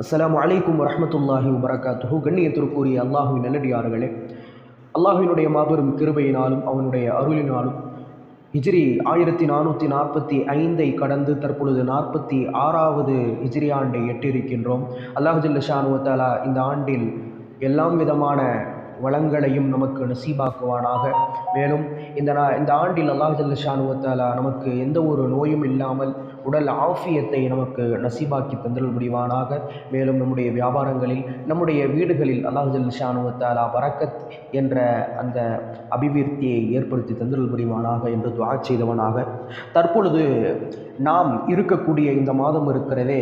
அஸ்ஸலாமு அலைக்கும் வரமத்துல்லாஹி வரகாத்துஹு கண்ணியத்திற்குரிய அல்லாஹுவின் நல்லடியார்களே அல்லாஹுவினுடைய மாபெரும் கிருபையினாலும் அவனுடைய அருளினாலும் ஹிஜ்ரி ஆயிரத்தி நானூற்றி நாற்பத்தி ஐந்தை கடந்து தற்பொழுது நாற்பத்தி ஆறாவது ஹிஜ்ரி ஆண்டை எட்டியிருக்கின்றோம். அல்லாஹ் ஜல்லஷானுவத்தாலா இந்த ஆண்டில் எல்லாம் விதமான வளங்களையும் நமக்கு நசீபாக்குவானாக. மேலும் இந்த நா இந்த ஆண்டில் அல்லாஹ் ஜல்லஷானுவத்தாலா நமக்கு எந்த ஒரு நோயும் இல்லாமல் உடல் ஆஃபியத்தை நமக்கு நசீபாக்கி தந்தல் முடிவானாக. மேலும் நம்முடைய வியாபாரங்களில் நம்முடைய வீடுகளில் அல்லாஹ் ஷானுவத்தாலா பரக்கத் என்ற அந்த அபிவிருத்தியை ஏற்படுத்தி தந்தல் புரிவானாக என்று துவா செய்தவனாக. தற்பொழுது நாம் இருக்கக்கூடிய இந்த மாதம் இருக்கிறதே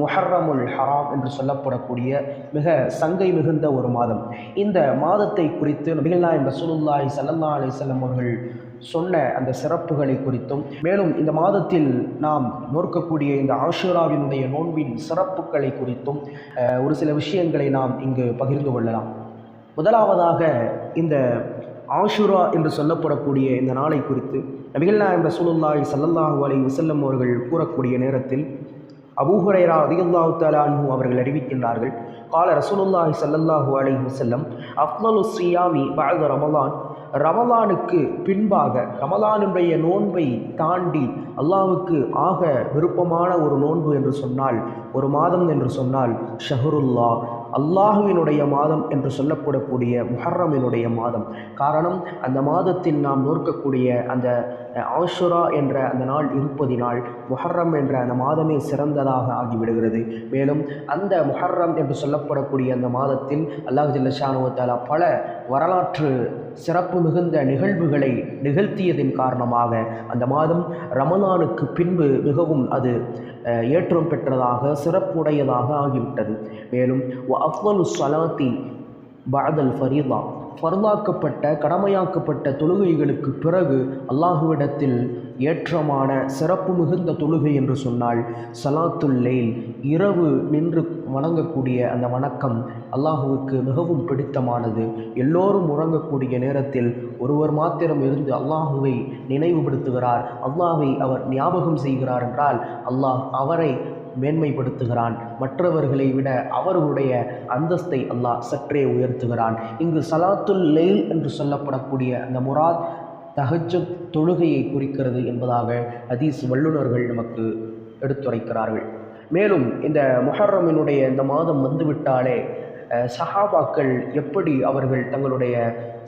முஹர்ரமுல் ஹராம் என்று சொல்லப்படக்கூடிய மிக சங்கை மிகுந்த ஒரு மாதம். இந்த மாதத்தை குறித்து நபிகள் நாயம் ரசூலுல்லாஹி ஸல்லல்லாஹு அவர்கள் சொன்ன அந்த சிறப்புகளை குறித்தும் மேலும் இந்த மாதத்தில் நாம் நோக்கக்கூடிய இந்த ஆஷுராவினுடைய நோன்பின் சிறப்புகளை குறித்தும் ஒரு சில விஷயங்களை நாம் இங்கு பகிர்ந்து கொள்ளலாம். முதலாவதாக இந்த ஆஷுரா என்று சொல்லப்படக்கூடிய இந்த நாளை குறித்து நபிகள் நாயம் ரசூலுல்லாஹி ஸல்லல்லாஹு அலைஹி வஸல்லம் அவர்கள் கூறக்கூடிய நேரத்தில் அபூஹுரைரா ரலியல்லாஹு தலானு அவர்கள் அறிவிக்கின்றார்கள் கால ரசூலுல்லாஹி சல்லல்லாஹு அலி வசல்லம் அஃலலு சியாமி பஅத ரமலான் ரமலானுக்கு பின்பாக ரமலானுடைய நோன்பை தாண்டி அல்லாவுக்கு ஆக விருப்பமான ஒரு நோன்பு என்று சொன்னால் ஒரு மாதம் என்று சொன்னால் ஷஹருல்லா அல்லாஹுவினுடைய மாதம் என்று சொல்லப்படக்கூடிய முஹர்ரமினுடைய மாதம். காரணம் அந்த மாதத்தில் நாம் நோக்கக்கூடிய அந்த ஆஷுரா என்ற அந்த நாள் இருப்பதினால் முஹர்ரம் என்ற அந்த மாதமே சிறந்ததாக ஆகிவிடுகிறது. மேலும் அந்த முஹர்ரம் என்று சொல்லப்படக்கூடிய அந்த மாதத்தில் அல்லாஹ் ஜல்லஷானுவத்தாலா பல வரலாற்று சிறப்பு மிகுந்த நிகழ்வுகளை நிகழ்த்தியதின் காரணமாக அந்த மாதம் ரமலானுக்கு பின்பு மிகவும் அது ஏற்றம் பெற்றதாக சிறப்புடையதாக ஆகிவிட்டது. மேலும் அஃவலு சலாத்தி பாதல் ஃபரீதா. ஃபர்லாக்கப்பட்ட கடமையாக்கப்பட்ட தொழுகைகளுக்கு பிறகு அல்லாஹுவிடத்தில் ஏற்றமான சிறப்பு மிகுந்த தொழுகை என்று சொன்னால் சலாத்துல் லெயில் இரவு நின்று வணங்கக்கூடிய அந்த வணக்கம் அல்லாஹுவுக்கு மிகவும் பிடித்தமானது. எல்லோரும் உறங்கக்கூடிய நேரத்தில் ஒருவர் மாத்திரம் இருந்து அல்லாஹுவை நினைவுபடுத்துகிறார் அல்லாஹை அவர் ஞாபகம் செய்கிறார் என்றால் அல்லாஹ் அவரை மேன்மைப்படுத்துகிறான். மற்றவர்களை விட அவர்களுடைய அந்தஸ்தை அல்லாஹ் சற்றே உயர்த்துகிறான். இங்கு சலாத்துல் லெயில் என்று சொல்லப்படக்கூடிய அந்த முராத் தஹஜத் தொழுகையை குறிக்கிறது என்பதாக ஹதீஸ் வல்லுநர்கள் நமக்கு எடுத்துரைக்கிறார்கள். மேலும் இந்த முஹர்ரமினுடைய இந்த மாதம் வந்துவிட்டாலே சஹாபாக்கள் எப்படி அவர்கள் தங்களுடைய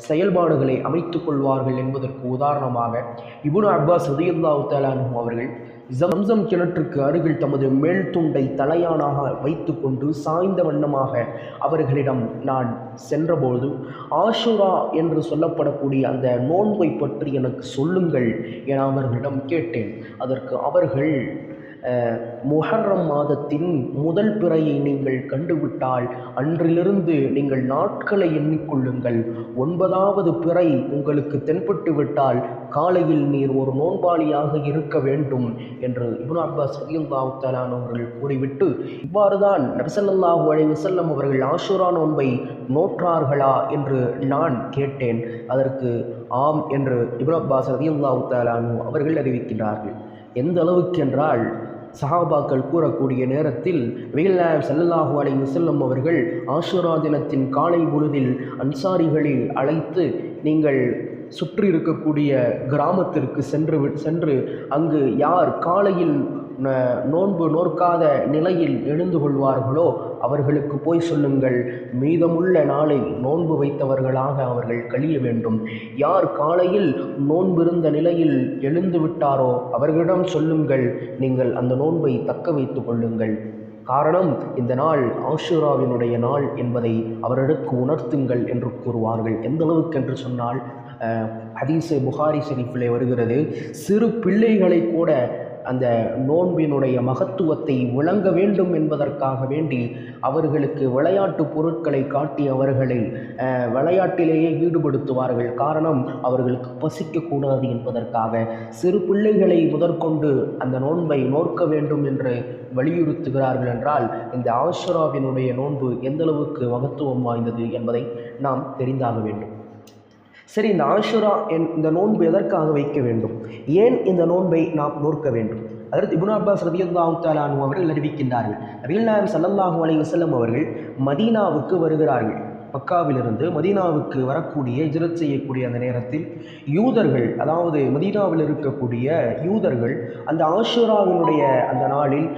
செயல்பாடுகளை அமைத்து கொள்வார்கள் என்பதற்கு உதாரணமாக இபுனு அப்பாஸ் ரதியுல்லாஹு தஆலானு அவர்கள் ஜம்சம் கிணற்றுக்கு அருகில் தமது மேல் துண்டை தலையானாக வைத்துக்கொண்டு சாய்ந்த வண்ணமாக அவர்களிடம் நான் சென்றபோது ஆஷுரா என்று சொல்லப்படக்கூடிய அந்த நோன்பை பற்றி எனக்கு சொல்லுங்கள் என அவர்களிடம் கேட்டேன். அதற்கு அவர்கள் முஹர்ரம் மாதத்தின் முதல் பிறையை நீங்கள் கண்டுவிட்டால் அன்றிலிருந்து நீங்கள் நாட்களை எண்ணிக்கொள்ளுங்கள். ஒன்பதாவது பிறை உங்களுக்கு தென்பட்டு விட்டால் காலையில் நீர் ஒரு நோன்பாளியாக இருக்க வேண்டும் என்று இப்னு அப்பாஸ் ரலியல்லாஹு அவர்கள் கூறிவிட்டு இவ்வாறுதான் நபிசல்லாஹு அலை வசல்லம் அவர்கள் ஆஷுரா நோன்பை நோற்றார்களா என்று நான் கேட்டேன். அதற்கு ஆம் என்று இப்னு அப்பாஸ் ரலியல்லாஹு அவர்கள் அறிவிக்கின்றார்கள். எந்த அளவுக்கு என்றால் சஹாபாக்கள் கூறக்கூடிய நேரத்தில் நபிகள் ஸல்லல்லாஹு அலை வஸல்லம் அவர்கள் ஆஷுரா தினத்தின் காலை பொழுதில் அன்சாரிகளை அழைத்து நீங்கள் சுற்றி இருக்கக்கூடிய கிராமத்திற்கு சென்று வி- சென்று அங்கு யார்? காலையில் நோன்பு நோற்காத நிலையில் எழுந்து கொள்வார்களோ? அவர்களுக்கு போய் சொல்லுங்கள். மீதமுள்ள நாளை நோன்பு வைத்தவர்களாக அவர்கள் கழிய வேண்டும். யார் காலையில் நோன்பிருந்த நிலையில் எழுந்து விட்டாரோ அவர்களிடம் சொல்லுங்கள். நீங்கள் அந்த நோன்பை தக்க வைத்து கொள்ளுங்கள். காரணம் இந்த நாள் ஆஷுராவினுடைய நாள் என்பதை அவர்களுக்கு உணர்த்துங்கள் என்று கூறுவார்கள். எந்த அளவுக்கு என்று சொன்னால் அஹ், ஹதீஸு புகாரி ஷெரீஃபிலே வருகிறது. சிறு பிள்ளைகளை கூட அந்த நோன்பினுடைய மகத்துவத்தை விளங்க வேண்டும் என்பதற்காக வேண்டி அவர்களுக்கு விளையாட்டு பொருட்களை காட்டி அவர்களை விளையாட்டிலேயே ஈடுபடுத்துவார்கள். காரணம் அவர்களுக்கு பசிக்கக்கூடாது என்பதற்காக. சிறு பிள்ளைகளை முதற்கொண்டு அந்த நோன்பை நோற்க வேண்டும் என்று வலியுறுத்துகிறார்கள் என்றால் இந்த ஆஷராவினுடைய நோன்பு எந்தளவுக்கு மகத்துவம் வாய்ந்தது என்பதை நாம் தெரிந்தாக வேண்டும். சரி இந்த ஆஷுரா என் இந்த நோன்பு எதற்காக வைக்க வேண்டும்? ஏன் இந்த நோன்பை நாம் நோற்க வேண்டும்? அதற்கு இபுன் அப்பாஸ் ரதியுல்லாஹு தாலானு அவர்கள் அறிவிக்கின்றார்கள். ரபீல் நாயம் சல்லல்லாஹு அலி வசல்லம் அவர்கள் மதீனாவுக்கு வருகிறார்கள். மக்காவிலிருந்து மதீனாவுக்கு வரக்கூடிய இஜரத் செய்யக்கூடிய அந்த நேரத்தில் யூதர்கள் அதாவது மதீனாவில் இருக்கக்கூடிய யூதர்கள் அந்த ஆஷுராவினுடைய அந்த நாளில்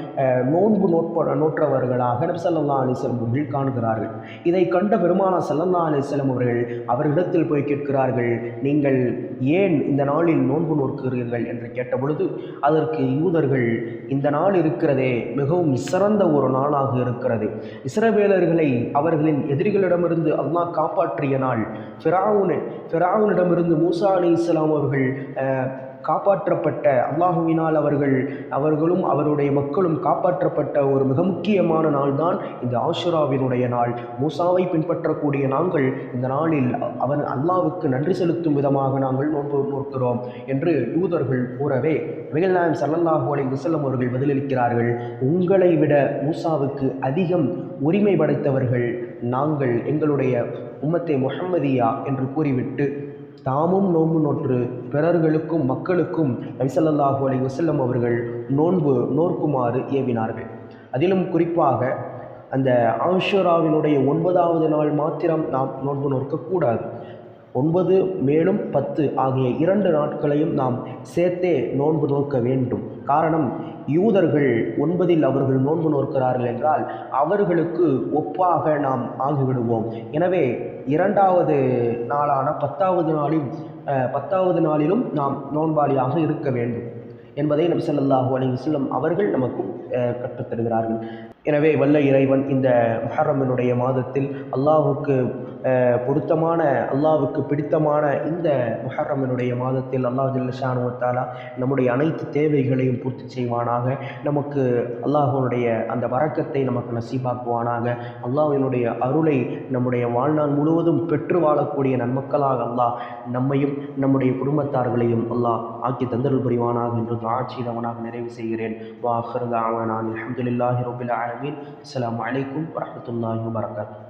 நோன்பு நோட்ப நோற்றவர்களாக நபி ஸல்லல்லாஹு அவர்கள் காணுகிறார்கள். இதை கண்ட பெருமானா சல்லல்லா அலைஹி அவர்கள் அவர்களிடத்தில் போய் கேட்கிறார்கள் நீங்கள் ஏன் இந்த நாளில் நோன்பு நோக்கிறீர்கள் என்று கேட்டபொழுது அதற்கு யூதர்கள் இந்த நாள் இருக்கிறதே மிகவும் சிறந்த ஒரு நாளாக இருக்கிறது. இஸ்ரவேலர்களை அவர்களின் எதிரிகளிடமிருந்து அல்லாஹ் காப்பாற்றிய நாள். ஃபிராவுனு ஃபிராவுனிடமிருந்து மூசா அலி இஸ்லாம் அவர்கள் காப்பாற்றப்பட்ட அல்லாஹுவினால் அவர்கள் அவர்களும் அவருடைய மக்களும் காப்பாற்றப்பட்ட ஒரு மிக முக்கியமான நாள் தான் இந்த ஆஷுராவினுடைய நாள். மூசாவை பின்பற்றக்கூடிய நாங்கள் இந்த நாளில் அவன் அல்லாவுக்கு நன்றி செலுத்தும் விதமாக நாங்கள் நோன்பு நோக்கிறோம் என்று யூதர்கள் கூறவே மிகநாயம் சல்லல்லாஹு அலை வஸல்லம் அவர்கள் பதிலளிக்கிறார்கள். உங்களை விட மூசாவுக்கு அதிகம் உரிமை படைத்தவர்கள் நாங்கள் எங்களுடைய உம்மத்தை முஹம்மதியா என்று கூறிவிட்டு தாமும் நோன்பு நோற்று பிறர்களுக்கும் மக்களுக்கும் நபிசல்லாஹு அலி வசல்லம் அவர்கள் நோன்பு நோர்க்குமாறு ஏவினார்கள். அதிலும் குறிப்பாக அந்த ஆஷுராவினுடைய ஒன்பதாவது நாள் மாத்திரம் நாம் நோன்பு நோற்கக்கூடாது. ஒன்பது மேலும் பத்து ஆகிய இரண்டு நாட்களையும் நாம் சேர்த்தே நோன்பு நோக்க வேண்டும். காரணம் யூதர்கள் ஒன்பதில் அவர்கள் நோன்பு நோக்கிறார்கள் என்றால் அவர்களுக்கு ஒப்பாக நாம் ஆகிவிடுவோம். எனவே இரண்டாவது நாளான பத்தாவது நாளில் பத்தாவது நாளிலும் நாம் நோன்பாளியாக இருக்க வேண்டும். என்பதை நபி ஸல்லல்லாஹு அலி வஸல்லம் அவர்கள் நமக்கு கற்றுத்தருகிறார்கள். எனவே வல்ல இறைவன் இந்த முஹர்ரமினுடைய மாதத்தில் அல்லாஹுக்கு பொருத்தமான அல்லாவுக்கு பிடித்தமான இந்த முஹர்ரமினுடைய மாதத்தில் அல்லாஹ் ஜில்லஷானுவத்தாலா நம்முடைய அனைத்து தேவைகளையும் பூர்த்தி செய்வானாக. நமக்கு அல்லாஹுனுடைய அந்த வரக்கத்தை நமக்கு நசீபாக்குவானாக. அல்லாஹினுடைய அருளை நம்முடைய வாழ்நாள் முழுவதும் பெற்று வாழக்கூடிய நன்மக்களாக அல்லாஹ் நம்மையும் நம்முடைய குடும்பத்தார்களையும் அல்லாஹ் ஆக்கி தந்தருள் புரிவானாக. என்று ஆட்சியிடவனாக நிறைவு செய்கிறேன். வாஹர் தாவானான் அஹமதுல்லாஹி ரபில் alamin. Assalamualaikum warahmatullahi wabarakatuh.